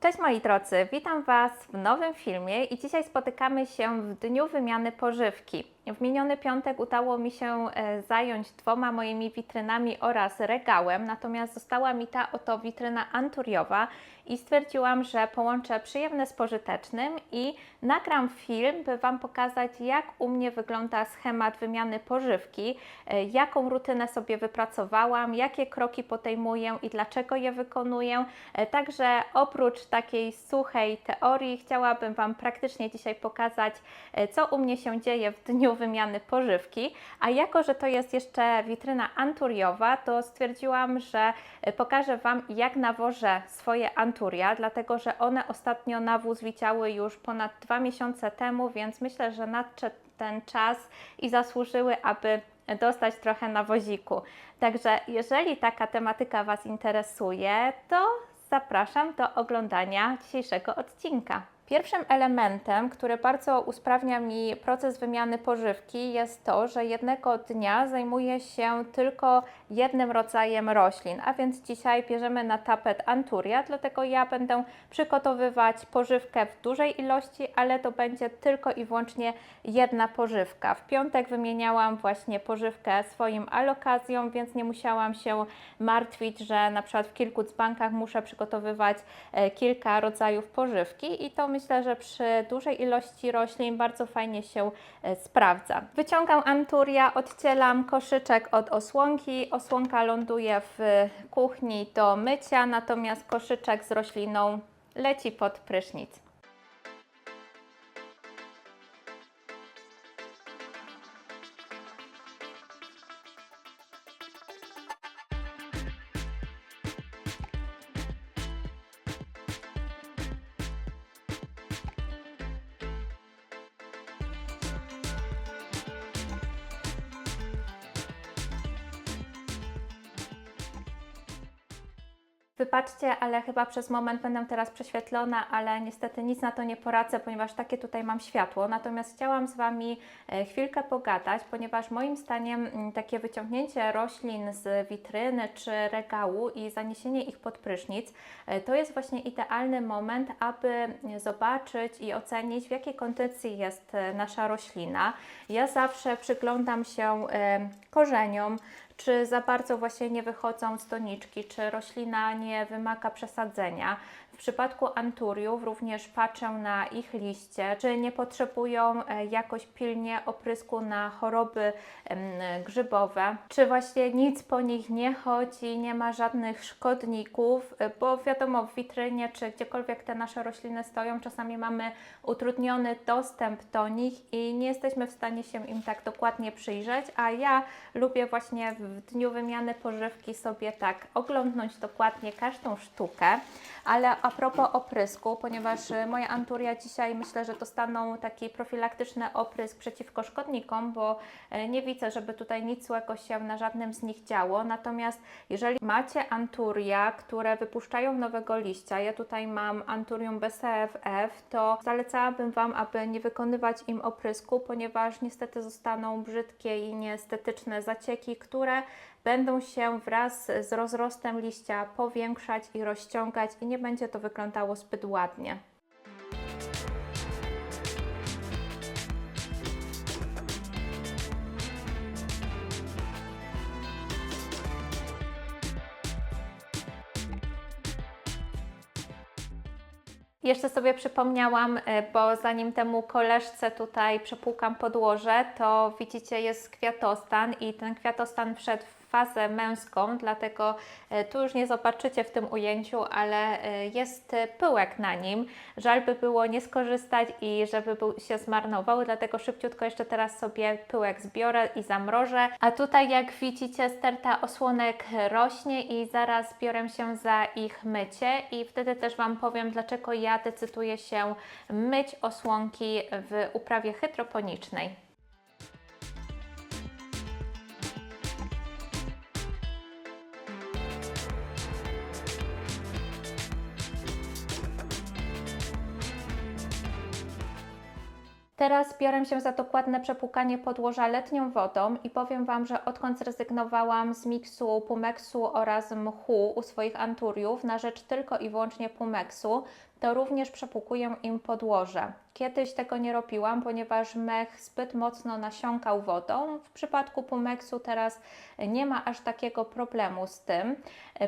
Cześć moi drodzy, witam Was w nowym filmie i dzisiaj spotykamy się w dniu wymiany pożywki. W miniony piątek udało mi się e, zająć dwoma moimi witrynami oraz regałem, natomiast została mi ta oto witryna anturiowa i stwierdziłam, że połączę przyjemne z pożytecznym i nagram film, by Wam pokazać, jak u mnie wygląda schemat wymiany pożywki, e, jaką rutynę sobie wypracowałam, jakie kroki podejmuję i dlaczego je wykonuję. E, Także oprócz takiej suchej teorii, chciałabym Wam praktycznie dzisiaj pokazać, co u mnie się dzieje w dniu wymiany pożywki. A jako, że to jest jeszcze witryna anturiowa, to stwierdziłam, że e, pokażę Wam, jak nawożę swoje anturia, dlatego że one ostatnio nawóz widziały już ponad dwa miesiące temu, więc myślę, że nadszedł ten czas i zasłużyły, aby dostać trochę nawoziku. Także jeżeli taka tematyka Was interesuje, to zapraszam do oglądania dzisiejszego odcinka. Pierwszym elementem, który bardzo usprawnia mi proces wymiany pożywki, jest to, że jednego dnia zajmuję się tylko jednym rodzajem roślin, a więc dzisiaj bierzemy na tapet anturia, dlatego ja będę przygotowywać pożywkę w dużej ilości, ale to będzie tylko i wyłącznie jedna pożywka. W piątek wymieniałam właśnie pożywkę swoim alokazjom, więc nie musiałam się martwić, że na przykład w kilku dzbankach muszę przygotowywać e, kilka rodzajów pożywki i to myślę, że przy dużej ilości roślin bardzo fajnie się e, sprawdza. Wyciągam anturia, odcielam koszyczek od osłonki. Osłonka ląduje w kuchni do mycia, natomiast koszyczek z rośliną leci pod prysznic. Wybaczcie, ale chyba przez moment będę teraz prześwietlona, ale niestety nic na to nie poradzę, ponieważ takie tutaj mam światło. Natomiast chciałam z Wami e, chwilkę pogadać, ponieważ moim zdaniem takie wyciągnięcie roślin z witryny czy regału i zaniesienie ich pod prysznic e, to jest właśnie idealny moment, aby zobaczyć i ocenić, w jakiej kondycji jest e, nasza roślina. Ja zawsze przyglądam się korzeniom, czy za bardzo właśnie nie wychodzą z doniczki, czy roślina nie wymaga przesadzenia. W przypadku anturiów również patrzę na ich liście, czy nie potrzebują e, jakoś pilnie oprysku na choroby grzybowe, czy właśnie nic po nich nie chodzi, nie ma żadnych szkodników, e, bo wiadomo w witrynie czy gdziekolwiek te nasze rośliny stoją, czasami mamy utrudniony dostęp do nich i nie jesteśmy w stanie się im tak dokładnie przyjrzeć, a ja lubię właśnie w dniu wymiany pożywki sobie tak oglądnąć dokładnie każdą sztukę, ale a propos oprysku, ponieważ y, moje anturia dzisiaj myślę, że dostaną taki profilaktyczny oprysk przeciwko szkodnikom, bo y, nie widzę, żeby tutaj nic złego się na żadnym z nich działo. Natomiast jeżeli macie anturia, które wypuszczają nowego liścia, ja tutaj mam anturium BCFF, to zalecałabym Wam, aby nie wykonywać im oprysku, ponieważ niestety zostaną brzydkie i nieestetyczne zacieki, które będą się wraz z rozrostem liścia powiększać i rozciągać i nie będzie to wyglądało zbyt ładnie. Jeszcze sobie przypomniałam, e, bo zanim temu koleżce tutaj przepłukam podłoże, to widzicie jest kwiatostan i ten kwiatostan wszedł w fazę męską, dlatego e, tu już nie zobaczycie w tym ujęciu, ale e, jest pyłek na nim. Żal by było nie skorzystać i żeby był, się zmarnował, dlatego szybciutko jeszcze teraz sobie pyłek zbiorę i zamrożę. A tutaj jak widzicie sterta osłonek rośnie i zaraz biorę się za ich mycie i wtedy też Wam powiem, dlaczego ja decyduję się myć osłonki w uprawie hydroponicznej. Teraz biorę się za dokładne przepłukanie podłoża letnią wodą i powiem Wam, że odkąd zrezygnowałam z miksu Pumeksu oraz mchu u swoich anturiów na rzecz tylko i wyłącznie Pumeksu, to również przepłukuję im podłoże. Kiedyś tego nie robiłam, ponieważ mech zbyt mocno nasiąkał wodą. W przypadku Pumexu teraz nie ma aż takiego problemu z tym.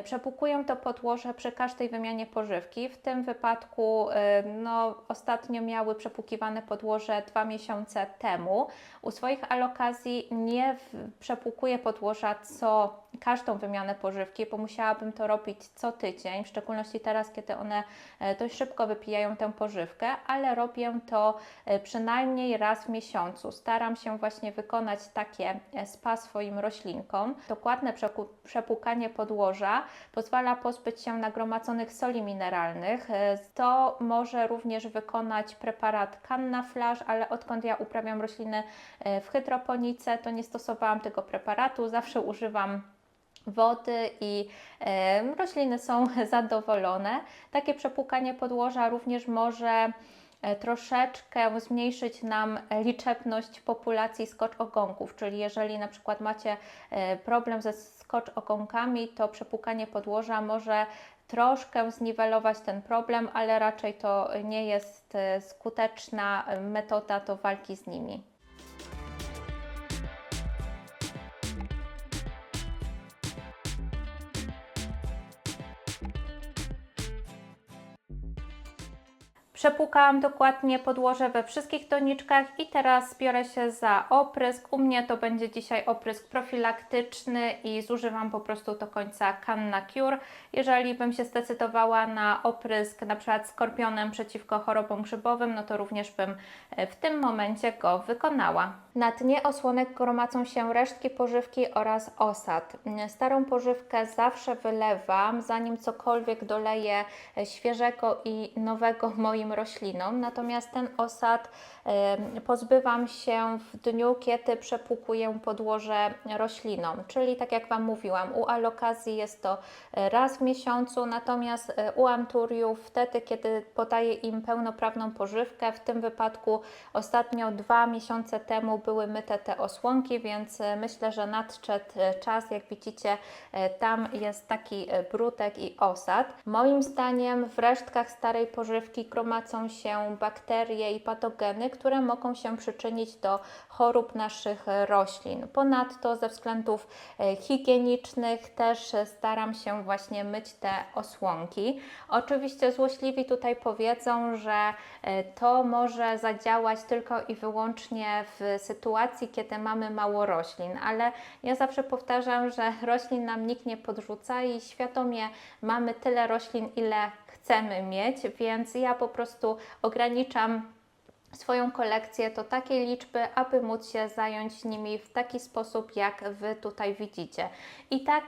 Przepłukuję to podłoże przy każdej wymianie pożywki. W tym wypadku e, no, ostatnio miały przepłukiwane podłoże dwa miesiące temu. U swoich alokazji nie przepłukuję podłoża co każdą wymianę pożywki, bo musiałabym to robić co tydzień, w szczególności teraz, kiedy one e, dość szybko wypijają tę pożywkę, ale robię to e, przynajmniej raz w miesiącu. Staram się właśnie wykonać takie e, spa swoim roślinkom. Dokładne przepłukanie podłoża pozwala pozbyć się nagromadzonych soli mineralnych. To może również wykonać preparat Canna Flash, ale odkąd ja uprawiam rośliny w hydroponice, to nie stosowałam tego preparatu. Zawsze używam wody i rośliny są zadowolone. Takie przepłukanie podłoża również może e, troszeczkę zmniejszyć nam liczebność populacji skocz-ogonków, czyli jeżeli na przykład macie e, problem ze skocz-ogonkami, to przepłukanie podłoża może troszkę zniwelować ten problem, ale raczej to nie jest e, skuteczna metoda do walki z nimi. Przepłukałam dokładnie podłoże we wszystkich doniczkach i teraz biorę się za oprysk. U mnie to będzie dzisiaj oprysk profilaktyczny i zużywam po prostu do końca Canna Cure. Jeżeli bym się zdecydowała na oprysk na przykład skorpionem przeciwko chorobom grzybowym, no to również bym e, w tym momencie go wykonała. Na dnie osłonek gromadzą się resztki pożywki oraz osad. Starą pożywkę zawsze wylewam, zanim cokolwiek doleję e, świeżego i nowego moim roślinom. Natomiast ten osad pozbywam się w dniu, kiedy przepłukuję podłoże roślinom. Czyli tak jak Wam mówiłam, u alokazji jest to e, raz w miesiącu, natomiast e, u anturiów wtedy, kiedy podaję im pełnoprawną pożywkę, w tym wypadku ostatnio dwa miesiące temu były myte te osłonki, więc e, myślę, że nadszedł czas, jak widzicie, tam jest taki brutek i osad. Moim zdaniem w resztkach starej pożywki gromadzą się bakterie i patogeny, które mogą się przyczynić do chorób naszych roślin. Ponadto ze względów e, higienicznych też staram się właśnie myć te osłonki. Oczywiście złośliwi tutaj powiedzą, że e, to może zadziałać tylko i wyłącznie w sytuacji, kiedy mamy mało roślin, ale ja zawsze powtarzam, że roślin nam nikt nie podrzuca i świadomie mamy tyle roślin, ile chcemy mieć, więc ja po prostu ograniczam swoją kolekcję do takiej liczby, aby móc się zająć nimi w taki sposób, jak Wy tutaj widzicie. I tak,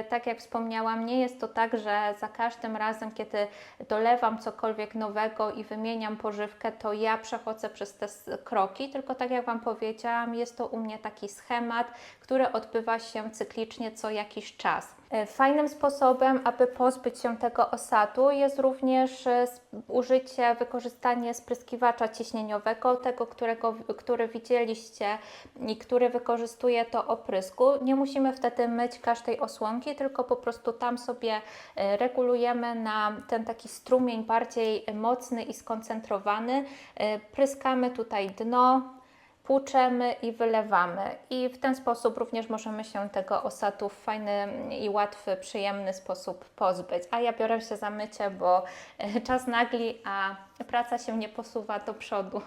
y, tak jak wspomniałam, nie jest to tak, że za każdym razem, kiedy dolewam cokolwiek nowego i wymieniam pożywkę, to ja przechodzę przez te kroki, tylko tak jak Wam powiedziałam, jest to u mnie taki schemat, który odbywa się cyklicznie co jakiś czas. E, Fajnym sposobem, aby pozbyć się tego osadu jest również e, użycie, wykorzystanie spryskiwacza ciśnieniowego, tego, którego, który widzieliście i który wykorzystuje do oprysku. Nie musimy wtedy myć każdej osłonki, tylko po prostu tam sobie e, regulujemy na ten taki strumień bardziej mocny i skoncentrowany. Pryskamy tutaj dno, płuczemy i wylewamy. I w ten sposób również możemy się tego osadu w fajny i łatwy, przyjemny sposób pozbyć. A ja biorę się za mycie, bo e, czas nagli, a praca się nie posuwa do przodu.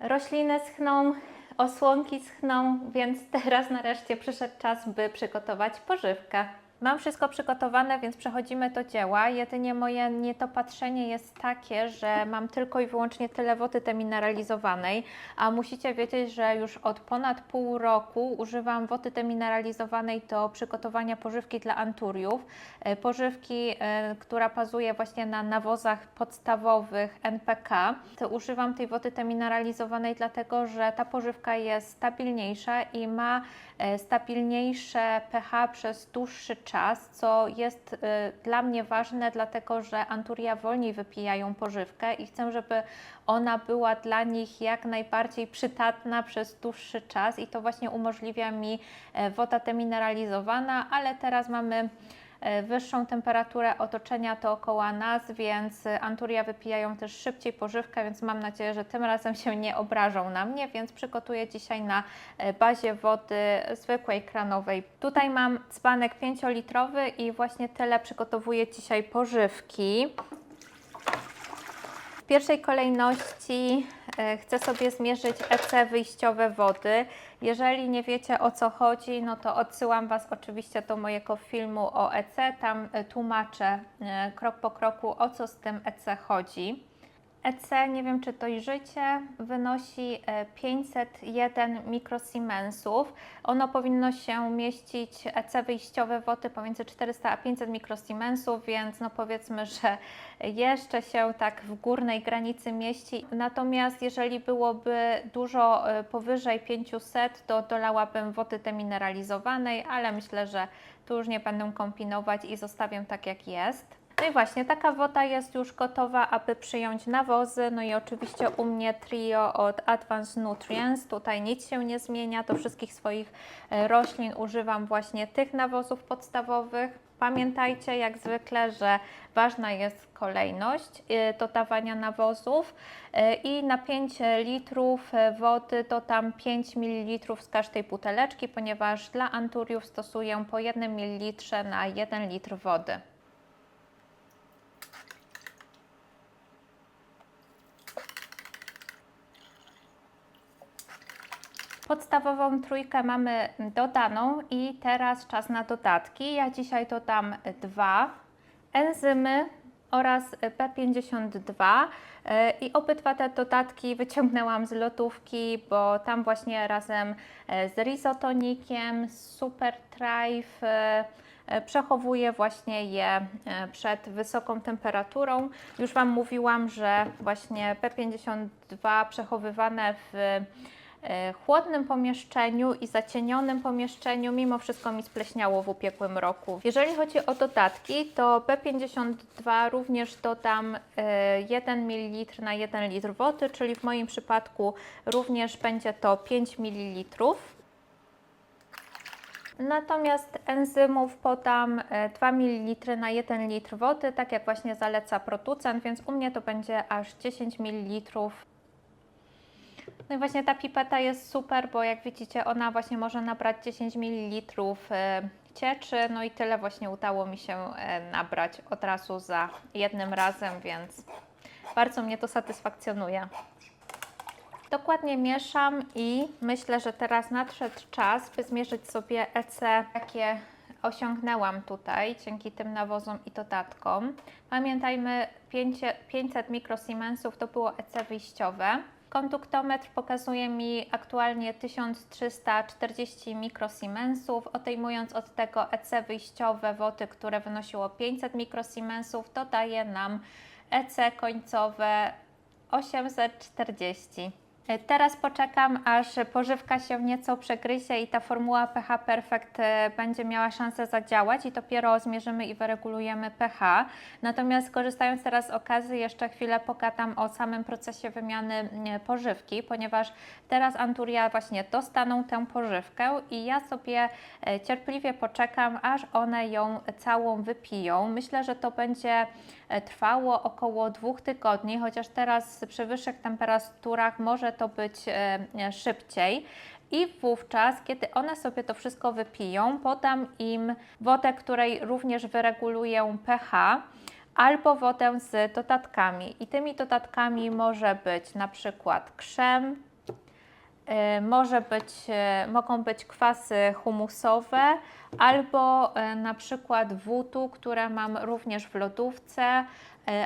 Rośliny schną, osłonki schną, więc teraz nareszcie przyszedł czas, by przygotować pożywkę. Mam wszystko przygotowane, więc przechodzimy do dzieła. Jedynie moje niedopatrzenie jest takie, że mam tylko i wyłącznie tyle wody demineralizowanej, a musicie wiedzieć, że już od ponad pół roku używam wody demineralizowanej do przygotowania pożywki dla anturiów. E, Pożywki, e, która bazuje właśnie na nawozach podstawowych NPK. Używam tej wody demineralizowanej dlatego, że ta pożywka jest stabilniejsza i ma e, stabilniejsze pH przez dłuższy czas, co jest y, dla mnie ważne, dlatego że Anturia wolniej wypijają pożywkę i chcę, żeby ona była dla nich jak najbardziej przydatna przez dłuższy czas i to właśnie umożliwia mi e, woda demineralizowana, ale teraz mamy wyższą temperaturę otoczenia dookoła nas, więc e, Anturia wypijają też szybciej pożywkę, więc mam nadzieję, że tym razem się nie obrażą na mnie, więc przygotuję dzisiaj na e, bazie wody zwykłej kranowej. Tutaj mam dzbanek 5-litrowy i właśnie tyle przygotowuję dzisiaj pożywki. W pierwszej kolejności e, chcę sobie zmierzyć EC wyjściowe wody. Jeżeli nie wiecie o co chodzi, no to odsyłam Was oczywiście do mojego filmu o EC. Tam e, tłumaczę e, krok po kroku o co z tym EC chodzi. EC, nie wiem czy dojrzycie, wynosi e, 501 mikrosiemensów. Ono powinno się mieścić, EC wyjściowe wody pomiędzy 400 a 500 mikrosiemensów, więc no powiedzmy, że jeszcze się tak w górnej granicy mieści. Natomiast jeżeli byłoby dużo e, powyżej 500, to dolałabym wody demineralizowanej, ale myślę, że tu już nie będę kombinować i zostawię tak jak jest. No i właśnie, taka woda jest już gotowa, aby przyjąć nawozy. No i oczywiście u mnie trio od Advanced Nutrients. Tutaj nic się nie zmienia. Do wszystkich swoich e, roślin używam właśnie tych nawozów podstawowych. Pamiętajcie jak zwykle, że ważna jest kolejność e, dodawania nawozów e, i na 5 litrów wody dodam 5 ml z każdej buteleczki, ponieważ dla anturiów stosuję po 1 ml na 1 litr wody. Podstawową trójkę mamy dodaną i teraz czas na dodatki. Ja dzisiaj dodam dwa enzymy oraz B52 e, i obydwa te dodatki wyciągnęłam z lotówki, bo tam właśnie razem z risotonikiem, z Super Thrive e, przechowuję właśnie je e, przed wysoką temperaturą. Już Wam mówiłam, że właśnie P52 przechowywane w chłodnym pomieszczeniu i zacienionym pomieszczeniu mimo wszystko mi spleśniało w upiekłym roku. Jeżeli chodzi o dodatki, to B52 również dodam e, 1 ml na 1 litr wody, czyli w moim przypadku również będzie to 5 ml. Natomiast enzymów podam e, 2 ml na 1 litr wody, tak jak właśnie zaleca producent, więc u mnie to będzie aż 10 ml. No i właśnie ta pipeta jest super, bo jak widzicie, ona właśnie może nabrać 10 ml e, cieczy, no i tyle właśnie udało mi się e, nabrać od razu za jednym razem, więc bardzo mnie to satysfakcjonuje. Dokładnie mieszam i myślę, że teraz nadszedł czas, by zmierzyć sobie EC, jakie osiągnęłam tutaj dzięki tym nawozom i dodatkom. Pamiętajmy, 500 mikrosiemensów to było EC wyjściowe. Konduktometr pokazuje mi aktualnie 1340 mikrosiemensów, odejmując od tego EC wyjściowe wody, które wynosiło 500 mikrosiemensów, dodaje nam EC końcowe 840. Teraz poczekam, aż pożywka się nieco przegryzie i ta formuła pH Perfect e, będzie miała szansę zadziałać i dopiero zmierzymy i wyregulujemy pH. Natomiast korzystając teraz z okazji, jeszcze chwilę pogadam o samym procesie wymiany mm, pożywki, ponieważ teraz Anturia właśnie dostaną tę pożywkę i ja sobie e, cierpliwie poczekam, aż one ją całą wypiją. Myślę, że to będzie e, trwało około dwóch tygodni, chociaż teraz przy wyższych temperaturach może to być e, szybciej. I wówczas, kiedy one sobie to wszystko wypiją, podam im wodę, której również wyreguluję pH, albo wodę z dodatkami. I tymi dodatkami może być na przykład krzem, y, może być, y, mogą być kwasy humusowe, albo na przykład wutu, które mam również w lodówce,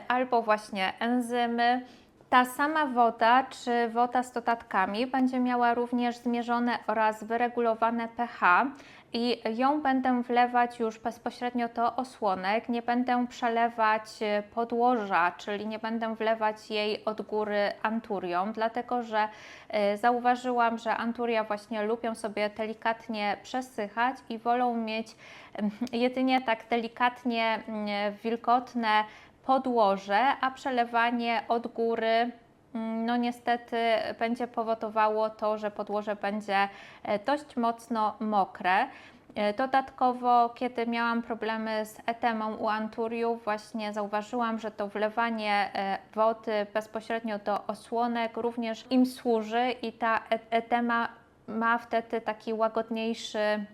albo właśnie enzymy. Ta sama woda czy woda z dodatkami będzie miała również zmierzone oraz wyregulowane pH i ją będę wlewać już bezpośrednio do osłonek. Nie będę przelewać e, podłoża, czyli nie będę wlewać jej od góry anturią, dlatego że e, zauważyłam, że anturia właśnie lubią sobie delikatnie przesychać i wolą mieć em, jedynie tak delikatnie mm, wilgotne podłoże, a przelewanie od góry mm, no niestety będzie powodowało to, że podłoże będzie e, dość mocno mokre. E, Dodatkowo, kiedy miałam problemy z etemą u anturiów, właśnie zauważyłam, że to wlewanie e, wody bezpośrednio do osłonek również im służy i ta etema ma wtedy taki łagodniejszy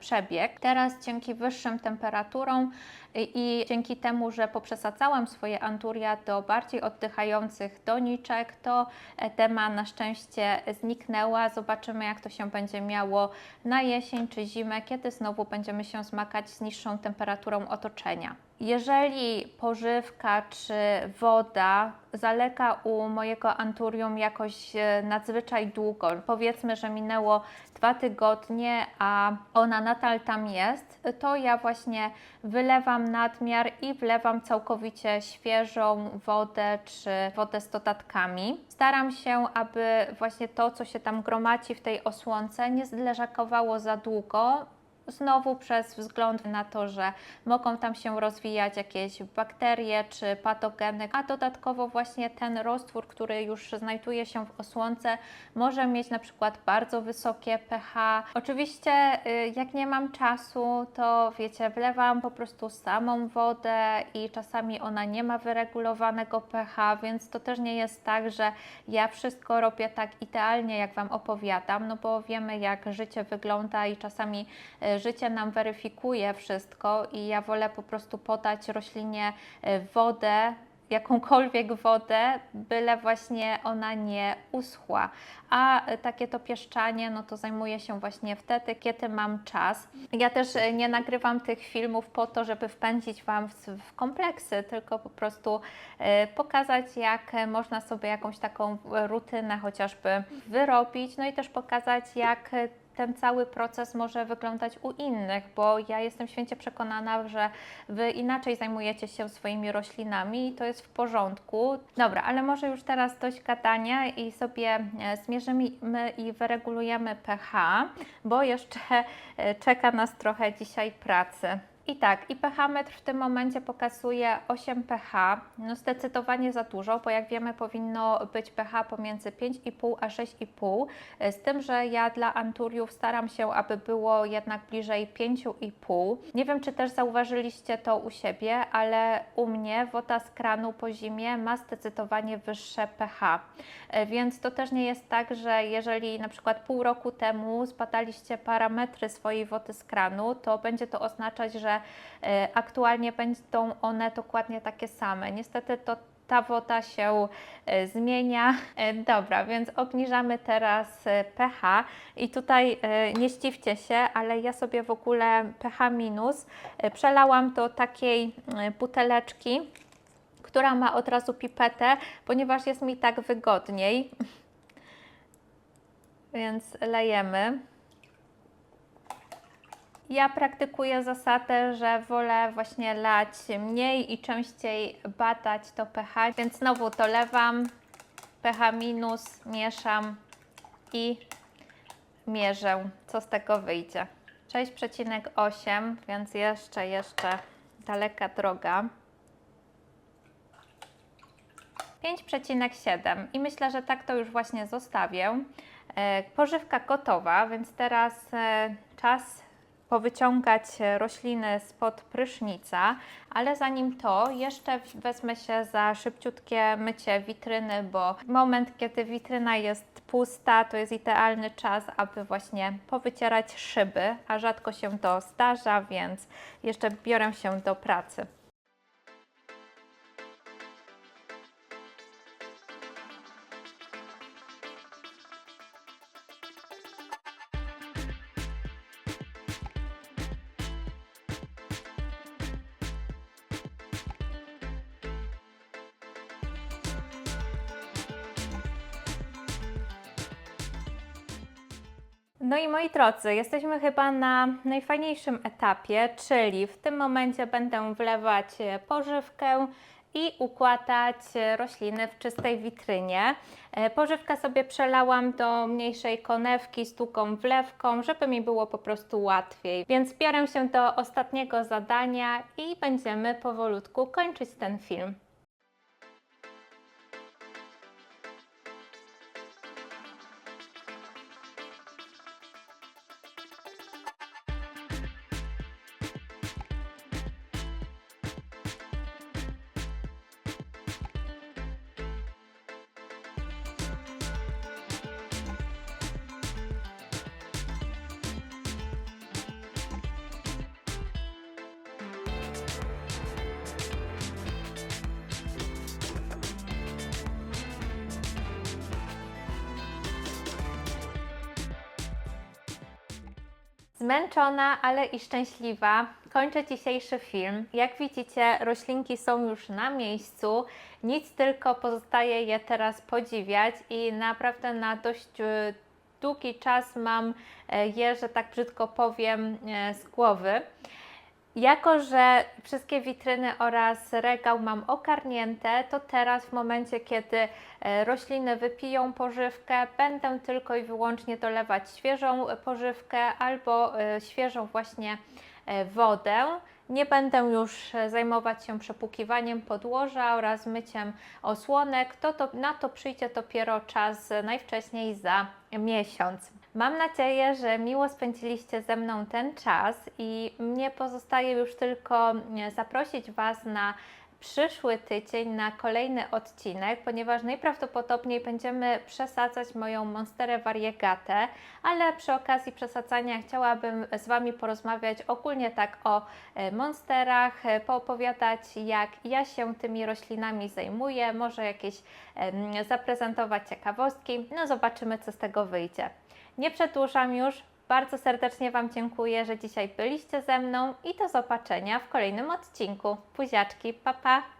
przebieg. Teraz dzięki wyższym temperaturom i, dzięki temu, że poprzesadzałam swoje anturia do bardziej oddychających doniczek, to edema na szczęście zniknęła. Zobaczymy jak to się będzie miało na jesień czy zimę, kiedy znowu będziemy się zmagać z niższą temperaturą otoczenia. Jeżeli pożywka czy woda zaleka u mojego anturium jakoś e, nadzwyczaj długo, powiedzmy, że minęło dwa tygodnie, a ona nadal tam jest, to ja właśnie wylewam nadmiar i wlewam całkowicie świeżą wodę czy wodę z dodatkami. Staram się, aby właśnie to, co się tam gromadzi w tej osłonce, nie zleżakowało za długo, Znowu przez wzgląd na to, że mogą tam się rozwijać jakieś bakterie czy patogeny, a dodatkowo właśnie ten roztwór, który już znajduje się w osłonce, może mieć na przykład bardzo wysokie pH. Oczywiście, y, jak nie mam czasu, to wiecie, wlewam po prostu samą wodę i czasami ona nie ma wyregulowanego pH, więc to też nie jest tak, że ja wszystko robię tak idealnie, jak Wam opowiadam, no bo wiemy, jak życie wygląda i czasami y, życie nam weryfikuje wszystko i ja wolę po prostu podać roślinie e, wodę, jakąkolwiek wodę, byle właśnie ona nie uschła. A e, takie to pieszczanie, no to zajmuję się właśnie wtedy, kiedy mam czas. Ja też e, nie nagrywam tych filmów po to, żeby wpędzić Wam w, kompleksy, tylko po prostu pokazać, jak można sobie jakąś taką rutynę chociażby wyrobić, no i też pokazać, jak ten cały proces może wyglądać u innych, bo ja jestem święcie przekonana, że Wy inaczej zajmujecie się swoimi roślinami i to jest w porządku. Dobra, ale może już teraz dość gadania i sobie e, zmierzymy i wyregulujemy pH, bo jeszcze e, czeka nas trochę dzisiaj pracy. I tak, i pH-metr w tym momencie pokazuje 8 pH. No zdecydowanie za dużo, bo jak wiemy powinno być pH pomiędzy 5,5 a 6,5. E, Z tym, że ja dla anturiów staram się, aby było jednak bliżej 5,5. Nie wiem, czy też zauważyliście to u siebie, ale u mnie woda z kranu po zimie ma zdecydowanie wyższe pH. E, Więc to też nie jest tak, że jeżeli na przykład pół roku temu zbadaliście parametry swojej wody z kranu, to będzie to oznaczać, że e, aktualnie będą one dokładnie takie same. Niestety to ta woda się e, zmienia. E, Dobra, więc obniżamy teraz pH i tutaj nie ściwcie się, ale ja sobie w ogóle pH minus przelałam do takiej buteleczki, która ma od razu pipetę, ponieważ jest mi tak wygodniej. Więc lejemy. Ja praktykuję zasadę, że wolę właśnie lać mniej i częściej badać to pH, więc znowu dolewam pH minus, mieszam i mierzę, co z tego wyjdzie. 6,8, więc jeszcze, jeszcze daleka droga. 5,7 i myślę, że tak to już właśnie zostawię. E, Pożywka gotowa, więc teraz e, czas powyciągać e, rośliny spod prysznica, ale zanim to jeszcze wezmę się za szybciutkie mycie witryny, bo moment, kiedy witryna jest pusta, to jest idealny czas, aby właśnie powycierać szyby, a rzadko się to zdarza, więc jeszcze biorę się do pracy. No i moi drodzy, jesteśmy chyba na najfajniejszym etapie, czyli w tym momencie będę wlewać e, pożywkę i układać e, rośliny w czystej witrynie. E, Pożywkę sobie przelałam do mniejszej konewki z wlewką, żeby mi było po prostu łatwiej. Więc biorę się do ostatniego zadania i będziemy powolutku kończyć ten film. Zmęczona, ale i szczęśliwa. Kończę dzisiejszy film. Jak widzicie, roślinki są już na miejscu. Nic tylko pozostaje je teraz podziwiać i naprawdę na dość e, długi czas mam e, je, że tak brzydko powiem, e, z głowy. Jako, że wszystkie witryny oraz regał mam ogarnięte, to teraz w momencie, kiedy e, rośliny wypiją pożywkę, będę tylko i wyłącznie dolewać świeżą pożywkę albo e, świeżą właśnie e, wodę. Nie będę już zajmować się przepłukiwaniem podłoża oraz myciem osłonek. To, to, na to przyjdzie dopiero czas najwcześniej za miesiąc. Mam nadzieję, że miło spędziliście ze mną ten czas i mnie pozostaje już tylko e, zaprosić Was na przyszły tydzień na kolejny odcinek, ponieważ najprawdopodobniej będziemy przesadzać moją monsterę variegatę, ale przy okazji przesadzania chciałabym z Wami porozmawiać ogólnie tak o e, monsterach, e, poopowiadać jak ja się tymi roślinami zajmuję, może jakieś zaprezentować ciekawostki, no zobaczymy co z tego wyjdzie. Nie przedłużam już. Bardzo serdecznie Wam dziękuję, że dzisiaj byliście ze mną i do zobaczenia w kolejnym odcinku. Buziaczki, pa pa!